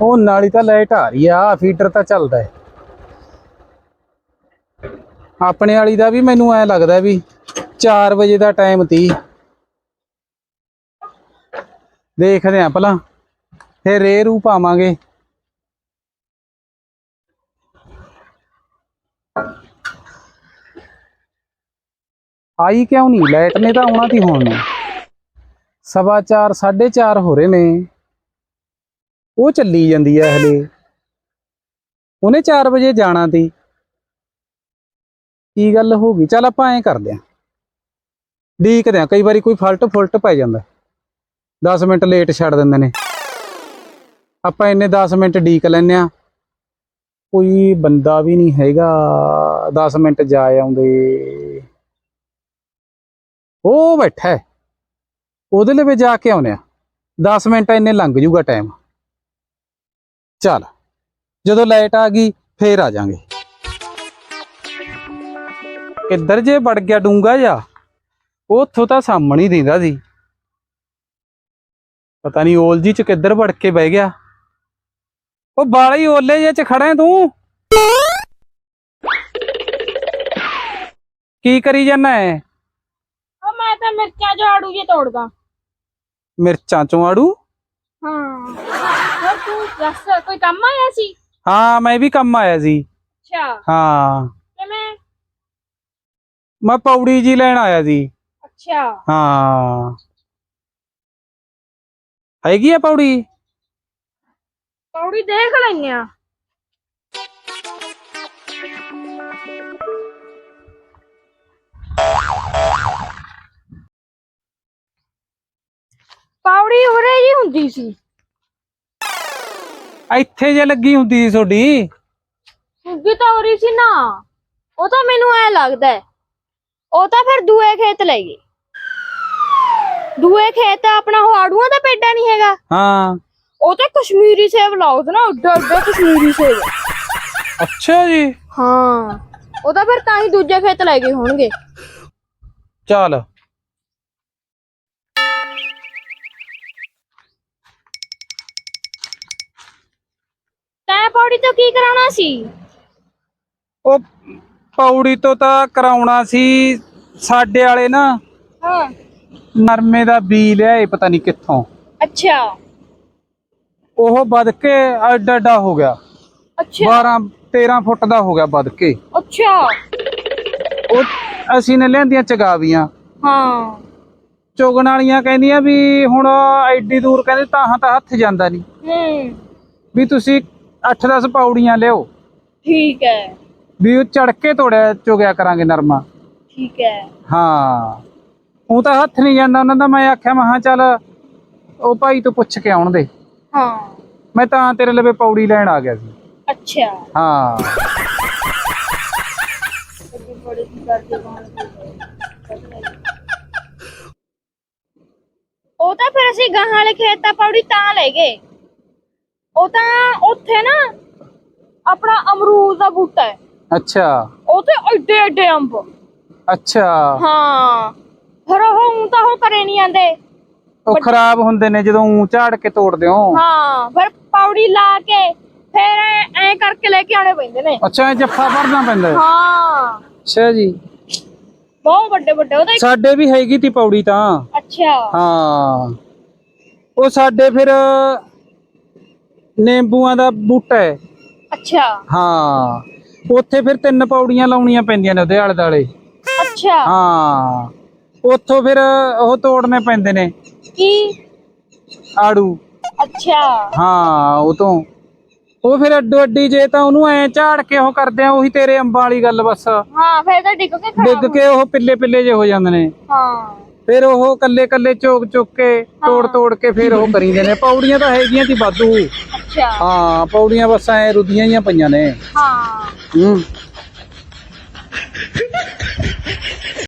ਉਹ ਨਾਲੀ ਤਾਂ ਲਾਈਟ ਆ ਰਹੀ ਆ ਫੀਡਰ ਤਾਂ ਚੱਲਦਾ ਹੈ। ਆਪਣੇ ਵਾਲੀ ਦਾ ਵੀ ਮੈਨੂੰ ਐ ਲੱਗਦਾ ਵੀ 4 ਵਜੇ ਦਾ ਟਾਈਮ ਤੀ। ਦੇਖਦੇ ਆਂ ਭਲਾ, ਫਿਰ ਰੇ ਰੂ ਪਾਵਾਂਗੇ ਆਈ ਕਿਉਂ ਨਹੀਂ? ਲਾਈਟ ਨੇ ਤਾਂ ਆਉਣਾ ਤੀ ਹੁਣ। ਨੂੰ ਸਵਾ ਚਾਰ 4:30 ਹੋ ਰਹੇ ਨੇ। ਉਹ ਚੱਲੀ ਜਾਂਦੀ ਆ ਹਲੇ। ਉਹਨੇ 4 ਵਜੇ ਜਾਣਾ ਤੀ ਕੀ ਗੱਲ ਹੋ ਗਈ? ਚੱਲ ਆਪਾਂ ਐਂ ਕਰਦੇ ਆਂ। ਡੀਕਦੇ ਆਂ। ਕਈ ਵਾਰੀ ਕੋਈ ਫਲਟ ਫੁਲਟ ਪੈ ਜਾਂਦਾ। 10 ਮਿੰਟ ਲੇਟ ਛੱਡ ਦਿੰਦੇ ਨੇ। ਆਪਾਂ ਇੰਨੇ 10 ਮਿੰਟ ਡੀਕ ਲੈਨੇ ਆ। ਕੋਈ ਬੰਦਾ ਵੀ ਨਹੀਂ ਹੈਗਾ। 10 ਮਿੰਟ ਜਾ ਆਉਂਦੇ। ਉਹ ਬੈਠਾ। ਉਹਦੇ ਲਈ ਵੀ ਜਾ ਕੇ ਆਉਨੇ ਆ। 10 ਮਿੰਟ ਇੰਨੇ ਲੰਘ ਜੂਗਾ ਟਾਈਮ ਚੱਲ ਜਦੋਂ ਲਾਈਟ ਆ ਗਈ ਫੇਰ ਆ ਜਾਾਂਗੇ। ਕਿੱਧਰ ਜੇ ਵੜ ਗਿਆ ਡੂੰਗਾ ਜਾ ਉੱਥੋਂ ਤਾਂ ਸਾਹਮਣੇ ਹੀ ਦਿੰਦਾ ਸੀ। ਪਤਾ ਨਹੀਂ ਓਲ ਜੀ ਚ ਕਿੱਧਰ ਵੜ ਕੇ ਬਹਿ ਗਿਆ। ਉਹ ਬਾਲੇ ਹੀ ਓਲੇ ਜੇ ਚ ਖੜਾ ਹੈ ਤੂੰ। ਕੀ ਕਰੀ ਜਾਂਦਾ ਹੈ? ਉਹ ਮੈਂ ਤਾਂ ਮਿਰਚਾਂ ਝਾੜੂ ਜੇ ਤੋੜਦਾ। ਮਿਰਚਾਂ ਚੋਂ ਆੜੂ? ਹਾਂ। ਤੂੰ ਦੱਸ ਕੋਈ ਕੰਮ ਆਇਆ ਸੀ? ਹਾਂ ਮੈਂ ਵੀ ਕੰਮ ਆਇਆ ਸੀ। ਅੱਛਾ। ਹਾਂ। ਕਿਵੇਂ ਮੈਂ? ਪੌੜੀ ਜੀ ਲੈਣ ਆਇਆ ਸੀ। ਅੱਛਾ। ਹਾਂ। ਹੈਗੀ ਆ ਪੌੜੀ? ਪੌੜੀ ਦੇਖ ਲੈਨੇ ਆ। ਪੌੜੀ ਉਰੇ ਜੀ ਹੁੰਦੀ ਸੀ। ਇੱਥੇ ਜੇ ਲੱਗੀ ਹੁੰਦੀ ਸੀ ਤੁਹਾਡੀ? ਹੁੰਦੀ ਤਾਂ ਉਰੀ ਸੀ ਨਾ। ਉਹ ਤਾਂ ਮੈਨੂੰ ਐ ਲੱਗਦਾ ਹੈ। ਉਹ ਤਾਂ ਫਿਰ ਦੂਏ ਖੇਤ ਲੈ ਗਈ। ਦੂਏ ਖੇਤ ਤਾਂ ਆਪਣਾ ਉਹ ਆੜੂਆਂ ਦਾ ਪੇਡਾ ਨਹੀਂ ਹੈਗਾ। ਹਾਂ। ਉਹ ਤਾਂ ਕਸ਼ਮੀਰੀ ਸੇਬ ਲਾਉਦ ਨਾ ਉੱਡਾ ਉੱਡਾ ਕਸ਼ਮੀਰੀ ਸੇਬ। ਅੱਛਾ ਜੀ। ਹਾਂ। ਉਹ ਤਾਂ ਫਿਰ ਤਾਂ ਹੀ ਦੂਜੇ ਖੇਤ ਲੈ ਗਏ ਹੋਣਗੇ। ਚੱਲ ਤੈਂ ਪੌੜੀ ਤੋਂ ਕੀ ਕਰਾਉਣਾ ਸੀ? ਉਹ ਪੌੜੀ ਤੋਂ ਤਾਂ ਕਰਾਉਣਾ ਸੀ ਸਾਡੇ ਵਾਲੇ ਨਾ ਹਾਂ। ਨਰਮੇ ਦਾ ਬੀ ਲਿਆਏ ਪਤਾ ਨਹੀਂ ਕਿੱਥੋਂ। ਅੱਛਾ। ਉਹ ਵੱਧ ਕੇ ਐਡਾ ਐਡਾ ਹੋ ਗਿਆ। ਅੱਛਾ। 12 13 ਫੁੱਟ ਦਾ ਹੋ ਗਿਆ ਵੱਧ ਕੇ ਅੱਛਾ। ਉਹ ਅਸੀਂ ਨੇ ਲਿਆਂਦੀਆਂ ਚਗਾਵੀਆਂ। ਹਾਂ। ਚੁਗਣ ਵਾਲੀਆਂ ਕਹਿੰਦੀਆਂ ਵੀ ਹੁਣ ਐਡੀ ਦੂਰ ਕਹਿੰਦੇ ਤਾਹਾਂ ਤਾਂ ਹੱਥ ਜਾਂਦਾ ਨਹੀਂ। ਹੂੰ। ਵੀ ਤੁਸੀਂ 8-10 ਪੌੜੀਆਂ ਲਿਓ। ਠੀਕ ਹੈ। ਵੀ ਉਹ ਚੜ ਕੇ ਤੋੜਿਆ ਚੁਗਿਆ ਕਰਾਂਗੇ ਨਰਮਾ। ਠੀਕ ਹੈ। ਹਾਂ। ਉਹ ਤਾਂ ਹੱਥ ਨਹੀਂ ਜਾਂਦਾ। ਉਹਨਾਂ ਦਾ ਮੈਂ ਆਖਿਆ ਮਹਾ ਚੱਲ ਉਹ ਭਾਈ ਤੋਂ ਪੁੱਛ ਕੇ ਆਉਣ ਦੇ। ਹਾਂ। ਮੈਂ ਤਾਂ ਤੇਰੇ ਲਵੇ ਪੌੜੀ ਲੈਣ ਆ ਗਿਆ ਸੀ। ਅੱਛਾ। ਹਾਂ। ਉਹ ਤਾਂ ਫਿਰ ਅਸੀਂ ਗਾਹਾਂ ਵਾਲੇ ਖੇਤ ਦਾ ਪੌੜੀ ਤਾਂ ਲੈ ਗਏ। ਉਹ ਤਾਂ ਉੱਥੇ ਨਾ ਆਪਣਾ ਅਮਰੂਦ ਦਾ ਬੂਟਾ ਹੈ। ਅੱਛਾ। ਤੇ ਐਡੇ ਐਡੇ ਅੰਬ। ਅੱਛਾ। ਹਾਂ। ਫਿਰ ਉਹ ਊਂ ਤਾਂ ਉਹ ਕਰੇ ਨਹੀਂ ਆਂਦੇ ਉਹ ਖਰਾਬ ਹੁੰਦੇ ਨੇ ਜਦੋਂ ਊਂ ਝਾੜ ਕੇ ਤੋੜਦੇ ਹੋ। ਹਾਂ ਫਿਰ ਪੌੜੀ ਲਾ ਕੇ ਫਿਰ ਐ ਐਂ ਕਰਕੇ ਲੈ ਕੇ ਆਉਣੇ ਪੈਂਦੇ ਨੇ। ਅੱਛਾ ਇਹ ਜੱਫਾ ਭਰਨਾ ਪੈਂਦਾ ਹੈ। ਹਾਂ। ਅੱਛਾ ਜੀ। ਬਹੁਤ ਵੱਡੇ ਵੱਡੇ ਉਹਦੇ ਸਾਡੇ ਵੀ ਹੈਗੀ ਤੀ ਪੌੜੀ ਤਾਂ। ਅੱਛਾ। ਹਾਂ। ਉਹ ਸਾਡੇ ਫਿਰ ਨਿੰਬੂਆਂ ਦਾ ਬੂਟਾ ਹੈ। ਅੱਛਾ। ਹਾਂ। ਉੱਥੇ ਫਿਰ ਤਿੰਨ ਪੌੜੀਆਂ ਲਾਉਣੀਆਂ ਪੈਂਦੀਆਂ ਨੇ ਉਹਦੇ ਆਲੇ ਦੁਆਲੇ ਅੱਛਾ। ਹਾਂ। ਉੱਥੋਂ ਫਿਰ ਉਹ ਤੋੜਨੇ ਪੈਂਦੇ ਨੇ। ਕੀ? ਆੜੂ। ਅੱਛਾ। ਹਾਂ ਉਹ ਤੋਂ। ਉਹ ਫਿਰ ਅੱਡੋ ਅੱਡੀ ਜੇ ਤਾਂ ਉਹਨੂੰ ਐ ਝਾੜ ਕੇ ਉਹ ਕਰਦੇ ਆ ਉਹੀ ਤੇਰੇ ਅੰਬਾਂ ਵਾਲੀ ਗੱਲ ਬਸ। ਹਾਂ ਫਿਰ ਤਾਂ ਡਿੱਗ ਕੇ ਖੜਾ ਡਿੱਗ ਕੇ ਉਹ ਪਿੱਲੇ ਪਿੱਲੇ ਜੇ ਹੋ ਜਾਂਦੇ ਨੇ। ਹਾਂ। ਫਿਰ ਉਹ ਕੱਲੇ ਕੱਲੇ ਚੋਕ ਚੁੱਕ ਕੇ ਤੋੜ ਤੋੜ ਕੇ ਫਿਰ ਉਹ ਕਰੀਂਦੇ ਨੇ। ਪੌੜੀਆਂ ਤਾਂ ਹੈਗੀਆਂ ਤੀ ਵਾਧੂ। ਅੱਛਾ। ਹਾਂ ਪੌੜੀਆਂ ਬਸ ਐ ਰੁਦੀਆਂ ਹੀ ਪਈਆਂ ਨੇ। ਹਾਂ। ਹੂੰ।